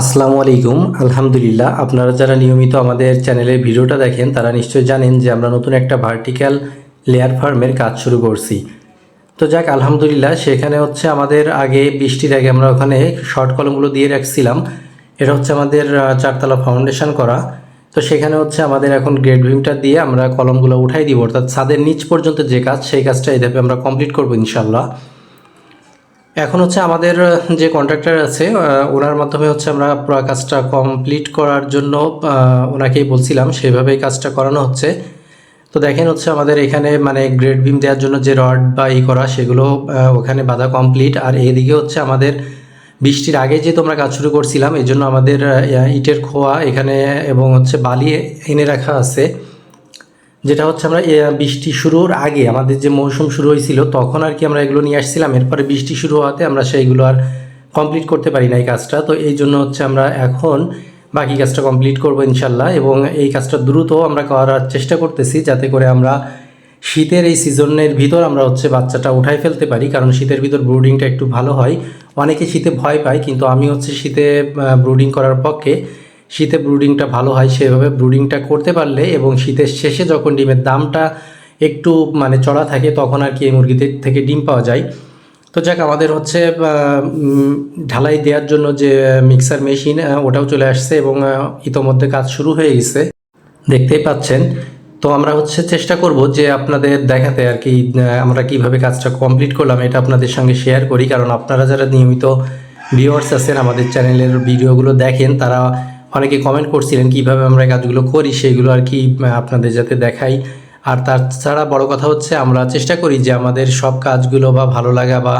আসসালামু আলাইকুম। আলহামদুলিল্লাহ, আপনারা যারা নিয়মিত আমাদের চ্যানেলের ভিডিওটা দেখেন, তারা নিশ্চয়ই জানেন যে আমরা নতুন একটা ভার্টিক্যাল লেয়ার ফার্মের কাজ শুরু করছি। তো যাক, আলহামদুলিল্লাহ, সেখানে হচ্ছে আমাদের আগে বৃষ্টির আগে আমরা ওখানে শর্ট কলমগুলো দিয়ে রাখছিলাম। এটা হচ্ছে আমাদের চারতলা ফাউন্ডেশন করা। তো সেখানে হচ্ছে আমাদের এখন গ্রেড ভিমটা দিয়ে আমরা কলমগুলো উঠাই দিব। অর্থাৎ ছাদের নিচ পর্যন্ত যে কাজ, সেই কাজটা ধাপে আমরা কমপ্লিট করব ইনশাল্লাহ এখন হচ্ছে আমাদের যে কন্ট্রাক্টর আছে ওনার মাধ্যমে হচ্ছে আমরা কাজটা কমপ্লিট করার জন্য ওনাকেই বলছিলাম সেভাবেই কাজটা করানো হচ্ছে। তো দেখেন হচ্ছে আমাদের এখানে মানে গ্রেড বিম দেওয়ার জন্য যে রড বা ই করা, সেগুলো ওখানে বাধা কমপ্লিট আর এদিকে হচ্ছে আমাদের বৃষ্টির আগে যেহেতু আমরা কাজ শুরু করছিলাম এই জন্য আমাদের ইটের খোয়া এখানে এবং হচ্ছে বালি এনে রাখা আছে। যেটা হচ্ছে আমরা বৃষ্টি শুরুর আগে আমাদের যে মৌসুম শুরু হয়েছিল, তখন আর কি আমরা এগুলো নিয়ে আসছিলাম। এরপরে বৃষ্টি শুরু হওয়াতে আমরা সেইগুলো আর কমপ্লিট করতে পারি না এই কাজটা। তো এই জন্য হচ্ছে আমরা এখন বাকি কাজটা কমপ্লিট করব ইনশাল্লাহ এবং এই কাজটা দ্রুত আমরা করার চেষ্টা করতেছি যাতে করে আমরা শীতের এই সিজনের ভিতর আমরা হচ্ছে বাচ্চাটা উঠাই ফেলতে পারি, কারণ শীতের ভিতর ব্রুডিংটা একটু ভালো হয়। অনেকে শীতে ভয় পায়, কিন্তু আমি হচ্ছে শীতে ব্রুডিং করার পক্ষে শীতে ব্রুডিংটা ভালো হয় সেভাবে ব্রুডিংটা করতে পারলে এবং শীতের শেষে যখন ডিমের দামটা একটু মানে চড়া থাকে তখন আর কি এই মুরগিদের থেকে ডিম পাওয়া যায়। তো যাক, আমাদের হচ্ছে ঢালাই দেওয়ার জন্য যে মিক্সার মেশিন ওটাও চলে আসছে এবং ইতোমধ্যে কাজ শুরু হয়ে গেছে। দেখতেই পাচ্ছেন। তো আমরা হচ্ছে চেষ্টা করব যে আপনাদের দেখাতে আর কি আমরা কীভাবে কাজটা কমপ্লিট করলাম এটা আপনাদের সঙ্গে শেয়ার করি। কারণ আপনারা যারা নিয়মিত ভিউয়ার্স আছেন, আমাদের চ্যানেলের ভিডিওগুলো দেখেন, তারা অনেকে কমেন্ট করছিলেন কীভাবে আমরা কাজগুলো করি, সেগুলো আর কি আপনাদের যাতে দেখাই। আর তাছাড়া বড় কথা হচ্ছে, আমরা চেষ্টা করি যে আমাদের সব কাজগুলো বা ভালো লাগা বা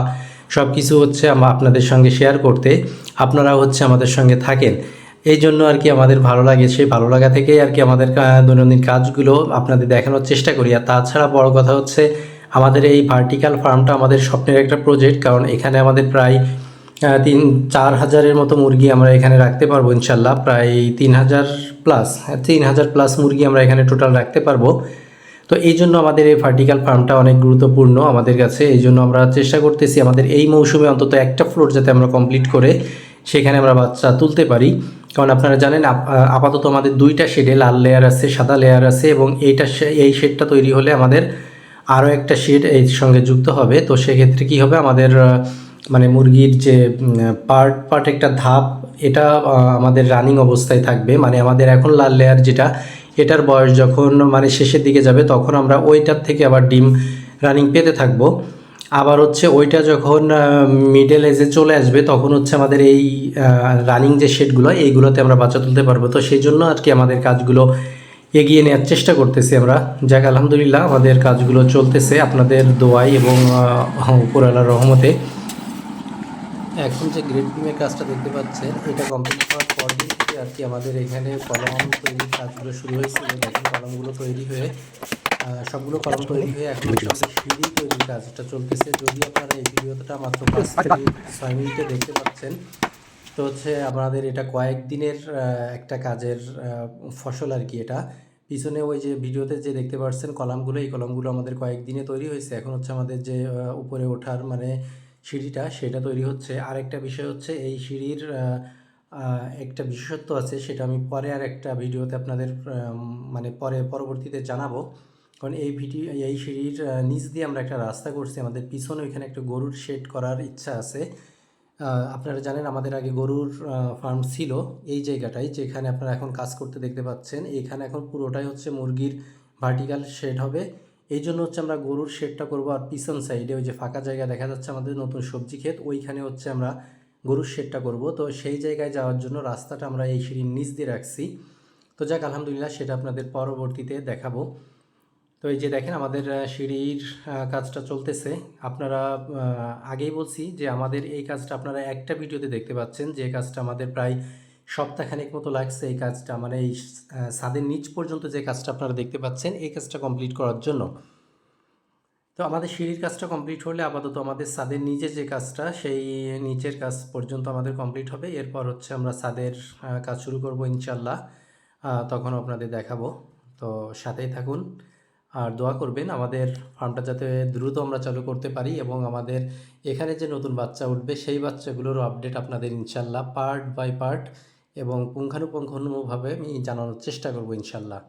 সব কিছু হচ্ছে আমরা আপনাদের সঙ্গে শেয়ার করতে। আপনারা হচ্ছে আমাদের সঙ্গে থাকেন। এই জন্য আর কি আমাদের ভালো লাগে, সেই ভালো লাগা থেকেই আর কি আমাদের দৈনন্দিন কাজগুলো আপনাদের দেখানোর চেষ্টা করি। আর তাছাড়া বড় কথা হচ্ছে, আমাদের এই ভার্টিক্যাল ফার্মটা আমাদের স্বপ্নের একটা প্রজেক্ট কারণ এখানে আমাদের প্রায় তিন, চার হাজারের মতো মুরগি আমরা এখানে রাখতে পারব ইনশাল্লাহ। প্রায় তিন হাজার প্লাস তিন হাজার প্লাস মুরগি আমরা এখানে টোটাল রাখতে পারব। তো এই জন্য আমাদের এই ভার্টিক্যাল ফার্মটা অনেক গুরুত্বপূর্ণ আমাদের কাছে। এই জন্য আমরা চেষ্টা করতেছি আমাদের এই মৌসুমে অন্তত একটা ফ্লোর যাতে আমরা কমপ্লিট করে সেখানে আমরা বাচ্চা তুলতে পারি। কারণ আপনারা জানেন আপাতত আমাদের দুইটা শেডে লাল লেয়ার আছে, সাদা লেয়ার আছে এবং এইটা এই শেডটা তৈরি হলে আমাদের আরও একটা শেড এর সঙ্গে যুক্ত হবে। তো সেক্ষেত্রে কি হবে? আমাদের মানে মুরগির যে পার্ট পার্ট একটা ধাপ এটা আমাদের রানিং অবস্থায় থাকবে। মানে আমাদের এখন লাল লেয়ার যেটা এটার বয়স যখন মানে শেষের দিকে যাবে তখন আমরা ওইটার থেকে আবার ডিম রানিং পেতে থাকব। আবার হচ্ছে ওইটা যখন মিডল এজে চলে আসবে তখন হচ্ছে আমাদের এই রানিং যে শেডগুলো এইগুলোতে আমরা বাচ্চা তুলতে পারব। তো সেই জন্য আর কি আমাদের কাজগুলো এগিয়ে নেওয়ার চেষ্টা করতেছি আমরা। যাক আলহামদুলিল্লাহ আমাদের কাজগুলো চলতেছে। আপনাদের দোয়াই এবং আহ, উপরওয়ালার রহমতে। এখন যে গ্রেড বিমের কাজটা দেখতে পাচ্ছেন, এটা কমপ্লিট হওয়ার পর থেকে আর কি আমাদের এখানে কলম তৈরির কাজগুলো শুরু হয়েছিল দেখেন কলমগুলো তৈরি হয়ে সবগুলো কলম তৈরি হয়ে এখন সিঁড়ি তৈরির কাজটা চলতেছে। যদি আপনারা এই ভিডিওটা মাত্র পাঁচ থেকে ছয় মিনিটে দেখতে পাচ্ছেন, তো হচ্ছে আমাদের এটা কয়েকদিনের একটা কাজের ফসল আর কি এটা। পিছনে ওই যে ভিডিওতে যে দেখতে পাচ্ছেন কলামগুলো এই কলামগুলো আমাদের কয়েকদিনে তৈরি হয়েছে। এখন হচ্ছে আমাদের যে উপরে ওঠার মানে সিঁড়িটা, সেটা তৈরি হচ্ছে। আরেকটা বিষয় হচ্ছে, এই সিঁড়ির একটা বিশেষত্ব আছে, সেটা আমি পরে আর একটা ভিডিওতে আপনাদের মানে পরে, পরবর্তীতে জানাব। কারণ এই ভিডিও এই সিঁড়ির নিচ দিয়ে আমরা একটা রাস্তা করছি, আমাদের পিছনে ওইখানে একটা গরুর শেড করার ইচ্ছা আছে। আপনারা জানেন, আমাদের আগে গরুর ফার্ম ছিল এই জায়গাটায়, যেখানে আপনারা এখন কাজ করতে দেখতে পাচ্ছেন। এখানে এখন পুরোটাই হচ্ছে মুরগির ভার্টিক্যাল শেড হবে। এই জন্য হচ্ছে আমরা গরুর শেডটা করব আর পিছন সাইডে ওই যে ফাঁকা জায়গা দেখা যাচ্ছে আমাদের নতুন সবজি ক্ষেত, ওইখানে হচ্ছে আমরা গরুর শেডটা করব। তো সেই জায়গায় যাওয়ার জন্য রাস্তাটা আমরা এই সিঁড়ির নিচ দিয়ে রাখছি। তো যাক, আলহামদুলিল্লাহ সেটা আপনাদের পরবর্তীতে দেখাবো। তো এই যে দেখেন আমাদের সিঁড়ির কাজটা চলতেছে। আপনারা আগেই বলছি যে আমাদের এই কাজটা আপনারা একটা ভিডিওতে দেখতে পাচ্ছেন। যে কাজটা আমাদের প্রায় সপ্তাহখানেক মতো লাগছে এই কাজটা মানে এই ছাদের নিচ পর্যন্ত যে কাজটা আপনারা দেখতে পাচ্ছেন, এই কাজটা কমপ্লিট করার জন্য। তো আমাদের সিঁড়ির কাজটা কমপ্লিট হলে আপাতত আমাদের ছাদের নিচে যে কাজটা, সেই নিচের কাজ পর্যন্ত আমাদের কমপ্লিট হবে। এরপর হচ্ছে আমরা ছাদের কাজ শুরু করব ইনশাল্লাহ তখন আপনাদের দেখাবো। তো সাথেই থাকুন। আর দোয়া করবেন, আমাদের ফার্মটা যাতে দ্রুত আমরা চালু করতে পারি এবং আমাদের এখানে যে নতুন বাচ্চা উঠবে, সেই বাচ্চাগুলোরও আপডেট আপনাদের ইনশাল্লাহ পার্ট বাই পার্ট এবং পুঙ্খানুপুঙ্খানুভাবে আমি জানানোর চেষ্টা করব ইনশাল্লাহ।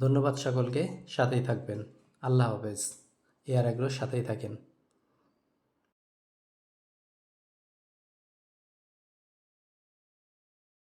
ধন্যবাদ সকলকে, সাথেই থাকবেন। আল্লাহ হাফেজ। এ আর সাথেই থাকেন।